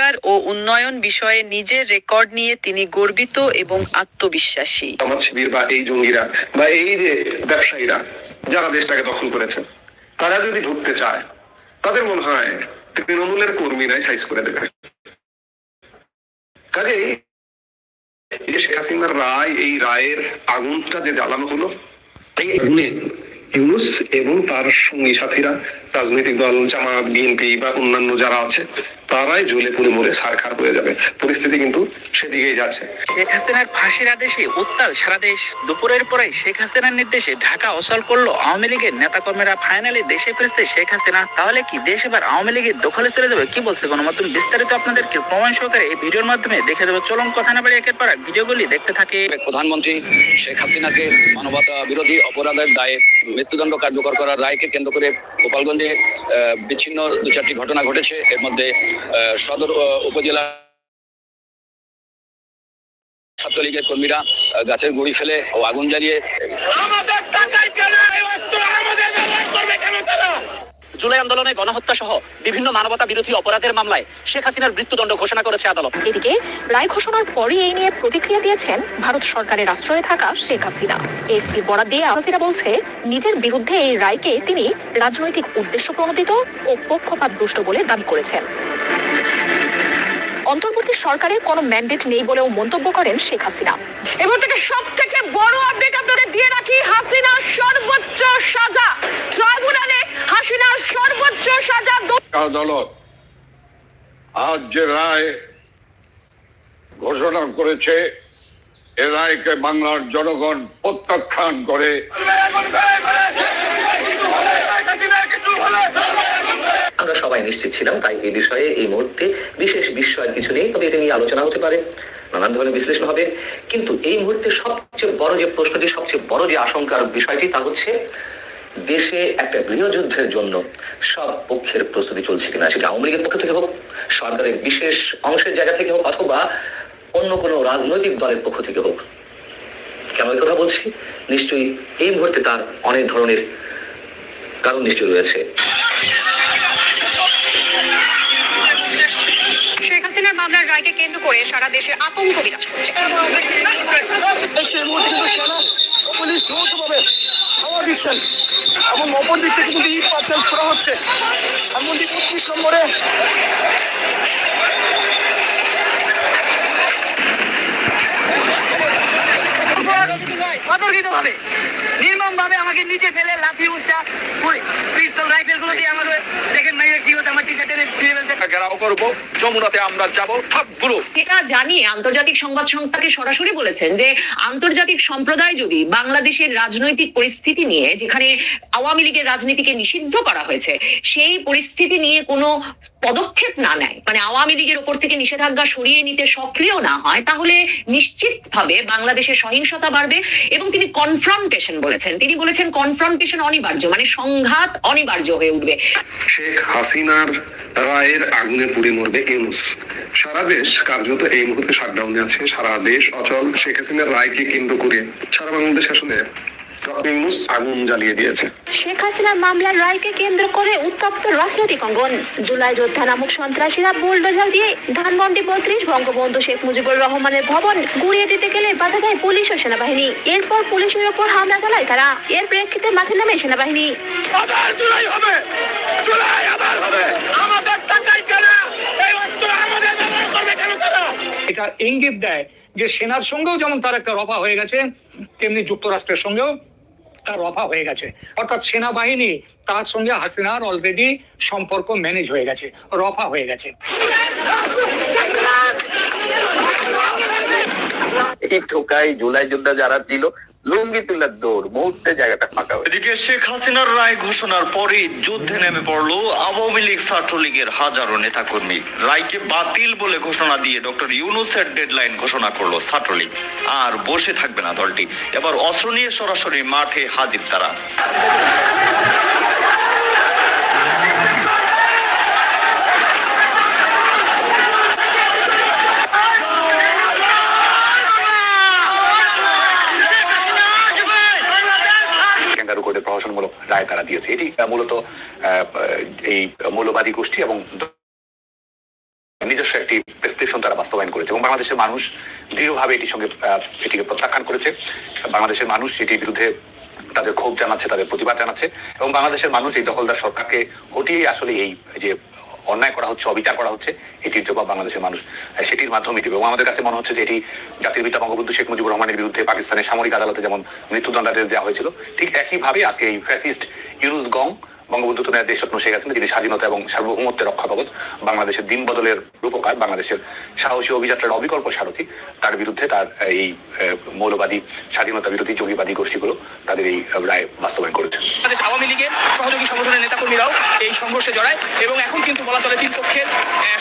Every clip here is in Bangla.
সংস্কার ও উন্নয়ন বিষয়ে নিজের রেকর্ড নিয়ে তিনি গর্বিত এবং আত্মবিশ্বাসী। বা এই জঙ্গিরা বা এই যে ব্যবসায়ীরা, যারা দেশটাকে দখল করেছে তারা যদি ঢুকতে চায়, তাদের মনে হয় তৃণমূলের কর্মীরাই সাইজ করে দেবে। কাজেই শেখ হাসিনার রায়, এই রায়ের আগুনটা যে জ্বালানো হলো, এই আগুনে ইউনুস এবং তার সঙ্গী সাথীরা, রাজনৈতিক দল, জামাত, বিএনপি বা অন্যান্য যারা আছে তারাই জ্বলে পুড়ে মরে সারখার হয়ে যাবে। পরিস্থিতি কিন্তু সেদিকেই যাচ্ছে। শেখ হাসিনার ফাঁসির আদেশে উত্তাল সারা দেশ। দুপুরের পরে শেখ হাসিনার নির্দেশে ঢাকা অচল করল আওয়ামী লীগের নেতাকর্মীরা। ফাইনালি দেশে ফিরছে শেখ হাসিনা। তাহলে কি দেশ এবার আওয়ামী লীগের দখলে চলে যাবে? কি বলছে গণমাধ্যম? বিস্তারিত আপনাদেরকে প্রমাণ সহকারে এই ভিডিওর মাধ্যমে দেখে দেবো। চলুন কথা না বাড়ি একের পর ভিডিওগুলি দেখতে থাকে। প্রধানমন্ত্রী শেখ হাসিনাকে মানবতা বিরোধী অপরাধের দায়ে মৃত্যুদণ্ড কার্যকর করার রায়কে কেন্দ্র করে গোপালগঞ্জে বিচ্ছিন্ন দু চারটি ঘটনা ঘটেছে। এর মধ্যে সদর উপজেলা ছাত্রলীগের কর্মীরা গাছের গুড়ি ফেলে ও আগুন জ্বালিয়ে জুলাই আন্দোলনে গণহত্যা সহ বিভিন্ন মানবতা বিরোধী অপরাধের মামলায় শেখ হাসিনার মৃত্যুদণ্ড ঘোষণা করেছে আদালত। এদিকে, রায় ঘোষণার পরই এই নিয়ে প্রতিক্রিয়া দিয়েছেন ভারত সরকারের আশ্রয়ে থাকা শেখ হাসিনা। এসপি বরাদ দিয়ে আহাজিরা বলছে, নিজের বিরুদ্ধে এই রায়কে তিনি রাজনৈতিক উদ্দেশ্য প্রণোদিত ও পক্ষপাত দুষ্ট বলে দাবি করেছেন। অন্তর্বর্তী সরকারের কোনো ম্যান্ডেট নেই বলেও মন্তব্য করেন শেখ হাসিনা। এবার থেকে সব থেকে বড় আপডেট আপনাদের দিয়ে রাখি হাসিনা সর্বোচ্চ সাজা। ট্রাইব্যুনালে হাসিনার সর্বোচ্চ সাজা আদালত আজ যে রায় ঘোষণা করেছে এ রায়কে বাংলার জনগণ প্রত্যাখ্যান করে। আমরা সবাই নিশ্চিত ছিলাম, তাই এই বিষয়ে এই মুহূর্তে বিশেষ বিস্ময়ের কিছু নেই, তবে এটা নিয়ে আলোচনা হতে পারে, নানান ধরনের বিশ্লেষণ হবে। কিন্তু এই মুহূর্তে সবচেয়ে বড় যে প্রশ্নটি, সবচেয়ে বড় যে আশঙ্কার বিষয়টি তা হচ্ছে, দেশে একটা গৃহযুদ্ধের জন্য সব পক্ষের প্রস্তুতি চলছে কিনা, সেটা আওয়ামী লীগের পক্ষ থেকে হোক, সরকারের বিশেষ অংশের জায়গা থেকে হোক, অথবা অন্য কোনো রাজনৈতিক দলের পক্ষ থেকে হোক। কেন এই কথা বলছি? নিশ্চয়ই এই মুহূর্তে তার অনেক ধরনের কারণ নিশ্চয়ই রয়েছে। মামলার রায়কে কেন্দ্র করে সারা দেশে আতঙ্ক বিরাজ করছে। পুলিশ যৌথভাবে হাওয়া দিচ্ছেন। এবং অপর দিক থেকে কিন্তু ইট পাটকেল ছোড়া হচ্ছে। এমনকি পঁচিশ নম্বরে। অতর্কিতভাবে নির্মম ভাবে আমাকে নিচে ফেলে লাফি উস্টা পিস্তল রাইফেলগুলো দিয়ে আমাকে দেখেন ভাই কি হচ্ছে আমার টি শার্টে ছিঁড়ে ফেলছে ঘেরাও করব। যমুনাতে আমরা যাব। সবগুলো এটা জানিয়ে আন্তর্জাতিক সংবাদ সংস্থাকে সরাসরি বলেছেন যে, আন্তর্জাতিক সম্প্রদায় যদি বাংলাদেশের রাজনৈতিক পরিস্থিতি নিয়ে, যেখানে আওয়ামী লীগের রাজনীতিকে নিষিদ্ধ করা হয়েছে, সেই পরিস্থিতি নিয়ে কোনো পদক্ষেপ না নেয় মানে আওয়ামী লীগের ওপর থেকে নিষেধাজ্ঞা সরিয়ে নিতে সক্রিয় না হয়, তাহলে নিশ্চিতভাবে বাংলাদেশে সহিংসতা বাড়বে এবং তিনি কনফ্রন্টেশন বলেছেন। তিনি বলেছেন কনফ্রন্টেশন অনিবার্য মানে সংঘাত অনিবার্য হয়ে উঠবে। শেখ হাসিনার রায়ের আগুনে পুড়ে মরবে ইউনুস। সারা দেশ কার্যত এই মুহূর্তে শাটডাউনে আছে, সারা দেশ অচল। শেখ হাসিনার রায়কে কেন্দ্র করে সারা বাংলাদেশ আসলে ডক্টর ইউনুস আগুন জ্বালিয়ে দিয়েছে। শেখ হাসিনার মামলার রায়কে কেন্দ্র করে উত্তপ্ত রাজনৈতিক অঙ্গন। জুলাই যোদ্ধা নামক সন্ত্রাসীরা বুলডোজার দিয়ে ধানমন্ডি বত্রিশ বঙ্গবন্ধু শেখ মুজিবুর রহমানের ভবন গুড়িয়ে দিতে গেলে বাধা দেয় পুলিশ ও সেনাবাহিনী। এরপর পুলিশের ওপর হামলা চালায় তারা। এর প্রেক্ষিতে মাঠে নামে সেনাবাহিনী। জুলাই হবে? জুলাই আবার হবে। আমাদের টাকাই কেনা? এই অস্ত্র আমাদের ব্যবহার করবে কেন তারা? এটা ইঙ্গিত দেয় যে সেনার সঙ্গেও যেমন তার একটা রফা হয়ে গেছে তেমনি যুক্তরাষ্ট্রের সঙ্গেও। তার রফা হয়ে গেছে। অর্থাৎ সেনাবাহিনী তার সঙ্গে হাসিনার অলরেডি সম্পর্ক ম্যানেজ হয়ে গেছে, রফা হয়ে গেছে। এই ঠোকাই জুলাই যোদ্ধা যারা ছিল লুঙ্গি তুলার দৌড়, মুহূর্তে জায়গাটা ফাঁকা হয়ে এদিকে শেখ হাসিনার রায় ঘোষণার পরে যুদ্ধে নেমে পড়ল আওয়ামী লীগ ছাত্রলীগের হাজারো নেতাকর্মী। রায়কে বাতিল বলে ঘোষণা দিয়ে ডক্টর ইউনুসের ডেডলাইন ঘোষণা করল ছাত্রলীগ। আর বসে থাকবে না দলটি। এবার অস্ত্র নিয়ে সরাসরি মাঠে হাজির তারা ক্যাঙ্গারু কোর্টে প্রহসনমূলক রায় তারা দিয়েছে। এটি মূলত এই মৌলবাদী গোষ্ঠী এবং নিজস্ব একটি প্রেসক্রিপশন তারা বাস্তবায়ন করেছে এবং বাংলাদেশের মানুষ দৃঢ়ভাবে এটির সঙ্গে এটিকে প্রত্যাখ্যান করেছে। বাংলাদেশের মানুষ এটির বিরুদ্ধে তাদের ক্ষোভ জানাচ্ছে, তাদের প্রতিবাদ জানাচ্ছে এবং বাংলাদেশের মানুষ এই দখলদার সরকারকে হটিয়ে আসলে এই যে অন্যায় করা হচ্ছে, অবিচার করা হচ্ছে এটির জবাব বাংলাদেশের মানুষ সেটির মাধ্যমে দেবে এবং আমাদের কাছে মনে হচ্ছে যে এটি জাতির পিতা বঙ্গবন্ধু শেখ মুজিবুর রহমানের বিরুদ্ধে পাকিস্তানের সামরিক আদালতে যেমন মৃত্যুদণ্ডাদেশ দেওয়া হয়েছিল, ঠিক একইভাবে আজকে এই ফ্যাসিস্ট ইউনুস গং বঙ্গবন্ধু তো দেশরত্ন শেখ হাসিনা যিনি স্বাধীনতা এবং সার্বভৌমত্বের রক্ষা কবচ বাংলাদেশের দিন বদলের রূপকার বাংলাদেশের সাহসী অভিযাত্রার অবিকল্প সারথী তার বিরুদ্ধে তার এই মৌলবাদী স্বাধীনতা বিরোধী জঙ্গিবাদী গোষ্ঠীগুলো তাদের এই রায় বাস্তবায়ন করেছে। আওয়ামী লীগের সহযোগী সংগঠনের নেতাকর্মীরাও এই সংঘর্ষে জড়ায় এবং এখন কিন্তু বলা চলে তিন পক্ষের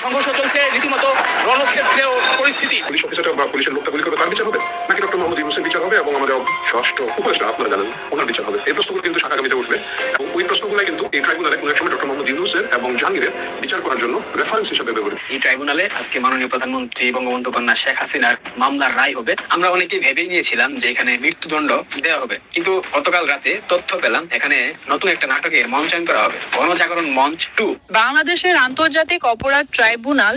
সংঘর্ষ চলছে। রীতিমতো রণক্ষেত্রেও পরিস্থিতি। পুলিশ অফিসারটা বা পুলিশের লোকটা গুলি করবে তার বিচার হবে? নাকি ডক্টর মোহাম্মদ ইউনুসের বিচার হবে এবং আমাদের ষষ্ঠ উপদেষ্টা আপনারা জানেন ওনার বিচার হবে? এই প্রশ্নগুলো কিন্তু আগামীতে উঠবে। এবং ওই প্রশ্নগুলো কিন্তু এই ট্রাইব্যুনালে কোনো এক সময় ডক্টর মোহাম্মদ ইউনুসের এবং জাহাঙ্গীরের বিচার করার জন্য রেফারেন্স হিসেবে ব্যবহৃত। এই ট্রাইব্যুনালে আজকে মাননীয় প্রধানমন্ত্রী বঙ্গবন্ধু কন্যা শেখ হাসিনার মামলার রায় হবে। আমরা অনেকে ভেবেই নিয়েছিলাম যে এখানে মৃত্যুদণ্ড দেওয়া হবে। কিন্তু গতকাল রাতে তথ্য পেলাম এখানে নতুন একটা নাটকের মঞ্চায়ন করা হবে। গণজাগরণ মঞ্চ টু বাংলাদেশের আন্তর্জাতিক অপরাধ ট্রাইব্যুনাল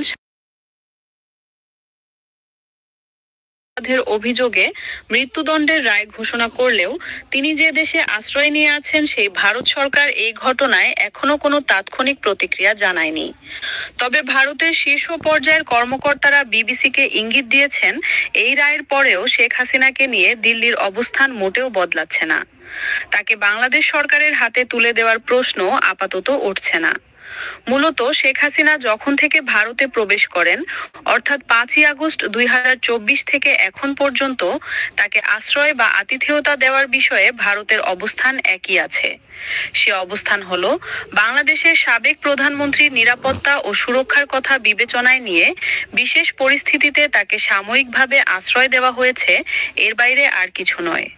অপরাধের অভিযোগে মৃত্যুদণ্ডের রায় ঘোষণা করলেও তিনি যে দেশে আশ্রয় নিয়ে আছেন সেই ভারত সরকার এই ঘটনায় এখনও কোনো তাৎক্ষণিক প্রতিক্রিয়া জানায়নি। তবে ভারতের শীর্ষ পর্যায়ের কর্মকর্তারা বিবিসিকে ইঙ্গিত দিয়েছেন, এই রায়ের পরেও শেখ হাসিনাকে নিয়ে দিল্লির অবস্থান মোটেও বদলাচ্ছে না। তাকে বাংলাদেশ সরকারের হাতে তুলে দেওয়ার প্রশ্ন আপাতত উঠছে না। মূলত শেখ হাসিনা যখন থেকে ভারতে প্রবেশ করেন, অর্থাৎ পাঁচই আগস্ট দুই হাজার চব্বিশ থেকে এখন পর্যন্ত তাকে আশ্রয় বা আতিথেয়তা দেওয়ার বিষয়ে ভারতের অবস্থান একই আছে। সে অবস্থান হলো বাংলাদেশের সাবেক প্রধানমন্ত্রীর নিরাপত্তা ও সুরক্ষার কথা বিবেচনায় নিয়ে বিশেষ পরিস্থিতিতে তাকে সাময়িকভাবে আশ্রয় দেওয়া হয়েছে, এর বাইরে আর কিছু নয়।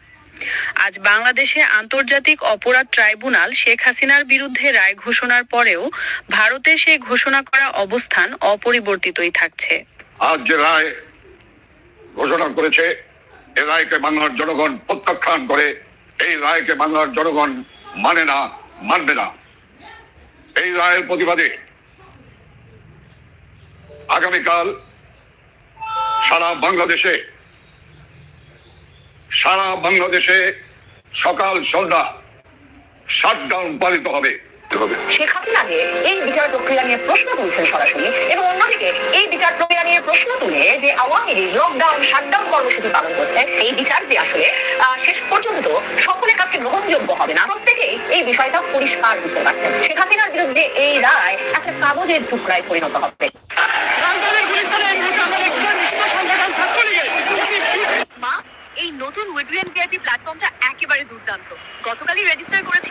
আজ বাংলাদেশে আন্তর্জাতিক অপরাধ ট্রাইব্যুনাল শেখ হাসিনার বিরুদ্ধে রায় ঘোষণার পরেও ভারতে সেই ঘোষণা করা অবস্থান অপরিবর্তিতই থাকছে। আজ যে রায় ঘোষণা করেছে, এ রায়কে বাংলার জনগণ প্রত্যাখ্যান করে, এই রায়কে বাংলার জনগণ মানে না, মানবে না। এই রায়ের প্রতিবাদে আগামীকাল সারা বাংলাদেশে সারা বাংলাদেশে সকাল সন্ধ্যা শাটডাউন পালিত হবে। শেখ হাসিনা যে এই বিচার প্রক্রিয়া নিয়ে প্রশ্ন তুলছেন সরাসরি এবং অন্যদিকে এই বিচার প্রক্রিয়া নিয়ে প্রশ্ন তুলে যে আওয়ামী লীগ লকডাউন শাটডাউন কর্মসূচি পালন করছে, এই বিচার যে আসলে শেষ পর্যন্ত সকলের কাছে গ্রহণযোগ্য হবে না। প্রত্যেকেই এই বিষয়টা পরিষ্কার বুঝতে পারছেন। শেখ হাসিনার বিরুদ্ধে এই রায় একটা কাগজের টুকরায় পরিণত হবে। রেজিস্টার করেছি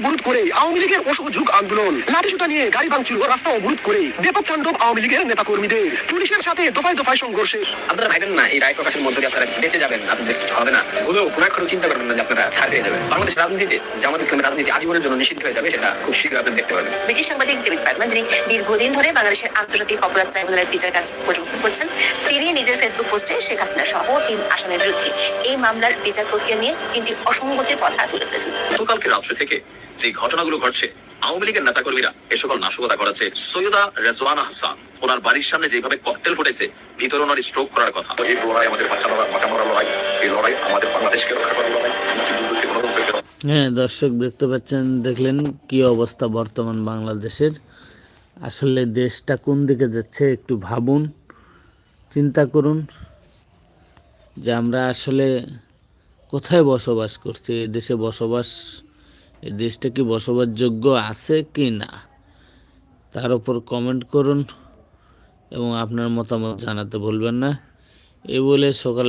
অবরোধ করে আওয়ামী লীগের অসহযোগ আন্দোলন। লাঠিসুটা নিয়ে গাড়ি ভাঙচুর ও রাস্তা অবরোধ করে ব্যাপক তাণ্ডব আওয়ামী লীগের নেতা কর্মীদের পুলিশের সাথে দফায় দফায় সংঘর্ষে। আপনারা ভাইবেন না এই রায় প্রকাশের মধ্যে দিয়ে আপনারা বেঁচে যাবেন আপনাদের কিছু হবে না। ভুলেও কোনো একটু চিন্তা করবেন না যে আপনারা ছাড় পেয়ে যাবেন। বাংলাদেশ রাজনীতিতে জামাত ইসলামের রাজনীতি আজীবনের জন্য নিষিদ্ধ হয়ে যাবে সেটা খুব শীঘ্র আপনারা দেখতে পাবেন। ব্রিটিশ সাংবাদিক জেভিড ব্যাটম্যান যিনি দীর্ঘদিন ধরে বাংলাদেশের আন্তর্জাতিক অপরাধ ট্রাইব্যুনালের বিচার কাজ পর্যন্ত করছেন তিনি নিজের ফেসবুক পোস্টে শেখ হাসিনা সহ তিন আসামের বিরুদ্ধে এই মামলার বিচার প্রক্রিয়া নিয়ে তিনটি অসঙ্গতির কথা তুলে ধরেছেন। গতকালকে রাত্রে থেকে যে ঘটনাগুলো ঘটছে আওয়ামী লীগের নেতাকর্মীরা এ সকল নাশকতা করাচ্ছে। সৈয়দা রেজওয়ানা হাসান ওনার বাড়ির সামনে যেভাবে ককটেল ফুটেছে ভিতরে ওনার স্ট্রোক করার কথা। এই লড়াই আমাদের বাচ্চা লড়াই। এই লড়াই আমাদের বাংলাদেশকে রক্ষা করার লড়াই। হ্যাঁ দর্শক দেখতে পাচ্ছেন দেখলেন কি অবস্থা বর্তমান বাংলাদেশের। আসলে দেশটা কোন দিকে যাচ্ছে একটু ভাবুন চিন্তা করুন যে আমরা আসলে কোথায় বসবাস করছি এই দেশে বসবাস এই দেশটা কি বসবাসযোগ্য আছে কি না? তার উপর কমেন্ট করুন এবং আপনার মতামত জানাতে ভুলবেন না। এ বলে সকালে